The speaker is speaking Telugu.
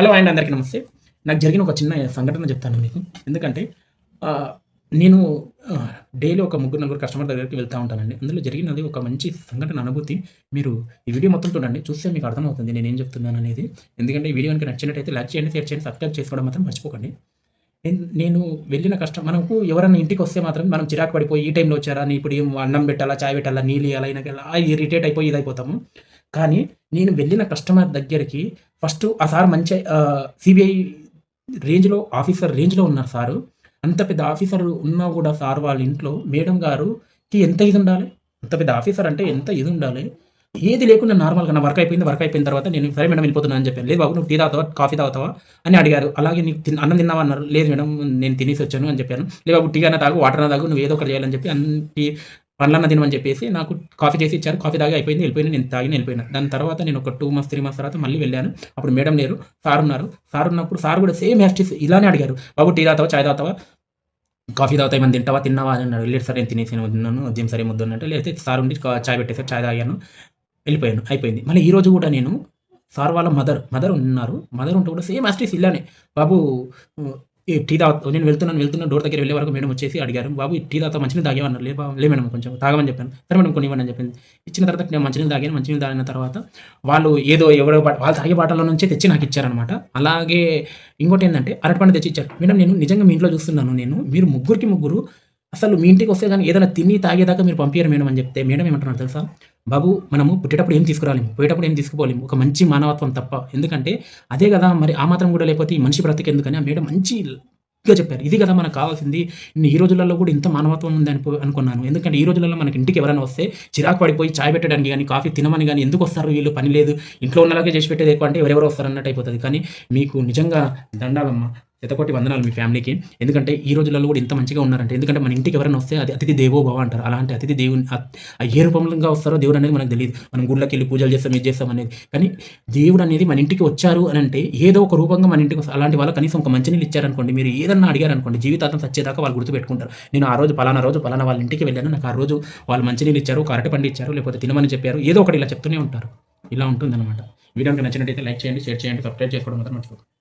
హలో అండ్ అందరికీ నమస్తే. నాకు జరిగిన ఒక చిన్న సంఘటన చెప్తాను మీకు. ఎందుకంటే నేను డైలీ ఒక ముగ్గురు నలుగురు కస్టమర్ దగ్గరికి వెళ్తూ ఉంటానండి. అందులో జరిగినది ఒక మంచి సంఘటన అనుభూతి. మీరు ఈ వీడియో మొత్తం చూడండి. చూస్తే మీకు అర్థమవుతుంది నేను ఏం చెప్తున్నాను అనేది. ఎందుకంటే ఈ వీడియో కనుక నచ్చినట్టయితే లైక్ చేయండి షేర్ చేయండి సబ్స్క్రైబ్ చేసుకోవడం మాత్రం మర్చిపోకండి. నేను- నేను వెళ్ళిన కష్టం మనకు ఎవరైనా ఇంటికి వస్తే మాత్రం మనం చిరాకు పడిపోయి ఈ టైంలో వచ్చారా? నీ ఇప్పుడు ఏం అన్నం పెట్టాలా? చాయ్ పెట్టాలా? నీళ్ళు ఇవ్వాలా అయినా ఇరిటేట్ అయిపోయి ఇదైపోతాము. కానీ నేను వెళ్ళిన కస్టమర్ దగ్గరికి ఫస్ట్ ఆ సార్ మంచి సిబిఐ రేంజ్లో ఆఫీసర్ రేంజ్లో ఉన్నారు సారు. అంత పెద్ద ఆఫీసర్ ఉన్నా కూడా సార్ వాళ్ళ ఇంట్లో మేడం గారుకి ఎంత ఇది ఉండాలి? అంత పెద్ద ఆఫీసర్ అంటే ఎంత ఇది ఉండాలి? ఏది లేకుండా నార్మల్గా నా వర్క్ అయిపోయింది వర్క్ అయిపోయిన తర్వాత నేను సరే మేడం వెళ్ళిపోతున్నాను అని చెప్పాను. లేదు బాబు నువ్వు టీ తాగుతావా? కాఫీ తాగుతావా? అని అడిగారు. అలాగే నీకు తిన్న అన్నం తిన్నావా అన్నారు. లేదు మేడం నేను తినేసి వచ్చాను అని చెప్పాను. లేదు బాబు టీ అయినా తాగు వాటర్ అయినా తాగు నువ్వు ఏదో ఒకటి చేయాలని చెప్పి అన్ని పండ్లన్న తినమని చెప్పేసి నాకు కాఫీ చేసి ఇచ్చారు. కాఫీ తాగి అయిపోయింది. వెళ్ళిపోయినా నేను తాగి వెళ్ళిపోయినా. దాని తర్వాత నేను ఒక టూ మంత్స్ త్రీ మంత్స్ తర్వాత మళ్ళీ వెళ్ళాను. అప్పుడు మేడం లేరు. సార్ ఉన్నారు. సార్ ఉన్నప్పుడు సార్ కూడా సేమ్ యాస్టిస్ ఇలానే అడిగారు. బాబు టీ తాగుతావా? చాయ్ తాగుతావా? కాఫీ తాగుతా ఏమైనా తింటావా? తిన్నావా? అని అన్నారు. లేదు సార్ నేను తినేసి ఉన్నాను ఉద్యమం సరే ముద్దు అంటే లేకపోతే సార్ ఉండి చాయ్ పెట్టేసారు చాయ్ తాగాను. వెళ్ళిపోయాను. అయిపోయింది. మళ్ళీ ఈ రోజు కూడా నేను సార్ వాళ్ళ మదర్ మదర్ ఉన్నారు. మదర్ ఉంటే కూడా సేమ్ యాస్టిస్ ఇలానే. బాబు ఈ టీ తాగు నేను వెళ్తున్నాను వెళ్తున్నా డోర్ దగ్గర వెళ్ళే వరకు మేడం వచ్చేసి అడిగారు. బాబు ఈ టీ తాత మంచినీళ్ళు తాగేవన్నారు లే బాబు లే మేడం కొంచెం తాగమని చెప్పాను. సరే మేడం కొన్ని ఇవ్వండి అని చెప్పింది. ఇచ్చిన తర్వాత నేను మంచినీళ్ళు తాగాను మంచినీళ్ళు తాగిన తర్వాత వాళ్ళు ఏదో ఎవరో వాళ్ళు తాగే బాటల నుంచే తెచ్చి నాకు ఇచ్చారనమాట అలాగే ఇంకోటి ఏంటంటే అరటిపండు తెచ్చి ఇచ్చారు మేడం నేను నిజంగా మీ ఇంట్లో చూస్తున్నాను. నేను మీరు ముగ్గురికి ముగ్గురు అసలు మీ ఇంటికి వస్తే కానీ ఏదైనా తిని తాగేదాకా మీరు పంపించారు మేడం అని చెప్తే మేడం ఏమంటున్నారు తెలుసా? బాబు మనము పుట్టేటప్పుడు ఏం తీసుకురాలేము పోయేటప్పుడు ఏం తీసుకుపోలేము ఒక మంచి మానవత్వం తప్ప. ఎందుకంటే అదే కదా మరి ఆ మాత్రం కూడా లేకపోతే ఈ మనిషి బ్రతికి ఎందుకని ఆ మేడం మంచిగా చెప్పారు. ఇది కదా మనకు కావాల్సింది ఈ రోజులలో కూడా ఇంత మానవత్వం ఉంది అనుకో అనుకున్నాను. ఎందుకంటే ఈ రోజులలో మనకి ఇంటికి ఎవరైనా వస్తే చిరాకు పడిపోయి చాయ్ పెట్టడానికి కానీ కాఫీ తినమని కానీ ఎందుకు వస్తారు వీళ్ళు? పని లేదు ఇంట్లో ఉన్నలాగే చేసి పెట్టేది ఎక్కువ అంటే ఎవరెవరు వస్తారు అన్నట్టు అయిపోతుంది. కానీ మీకు నిజంగా దండాలమ్మ శతకోటి వందనాలు మీ ఫ్యామిలీకి. ఎందుకంటే ఈ రోజులలో కూడా ఇంత మంచిగా ఉన్నారంటే ఎందుకంటే మన ఇంటికి ఎవరైనా వస్తే అది అతిథి దేవోభవ అంటారు. అలాంటి అతిథి దేవుని ఏ రూపంగా వస్తారో దేవుడు అనేది మనకు తెలియదు. మనం గుళ్ళకి వెళ్ళి పూజలు చేస్తాం ఇది చేస్తాం అనేది. కానీ దేవుడు అనేది మన ఇంటికి వచ్చారు అని అంటే ఏదో ఒక రూపంగా మన ఇంటికి వస్తారు అలాంటి వాళ్ళు కనీసం ఒక మంచినీళ్ళు ఇచ్చారనుకోండి మీరు ఏదన్నా అడిగారనుకోండి జీవితాంతం సచ్చేదాకా వాళ్ళు గుర్తుపెట్టుకుంటారు. నేను ఆ రోజు పలానా రోజు పలానా వాళ్ళ ఇంటికి వెళ్ళాను నాకు ఆ రోజు వాళ్ళు మంచినీళ్ళు ఇచ్చారు ఒక అరటిపండు ఇచ్చారు లేకపోతే తినమని చెప్పారు ఏదో ఒకటి ఇలా చెప్తూనే ఉంటారు. ఇలా ఉంటుందన్నమాట. వీడియోకి నచ్చినట్టయితే లైక్ చేయండి షేర్ చేయండి సబ్స్క్రైబ్ చేసుకోవడం మాత్రం మర్చిపోకండి.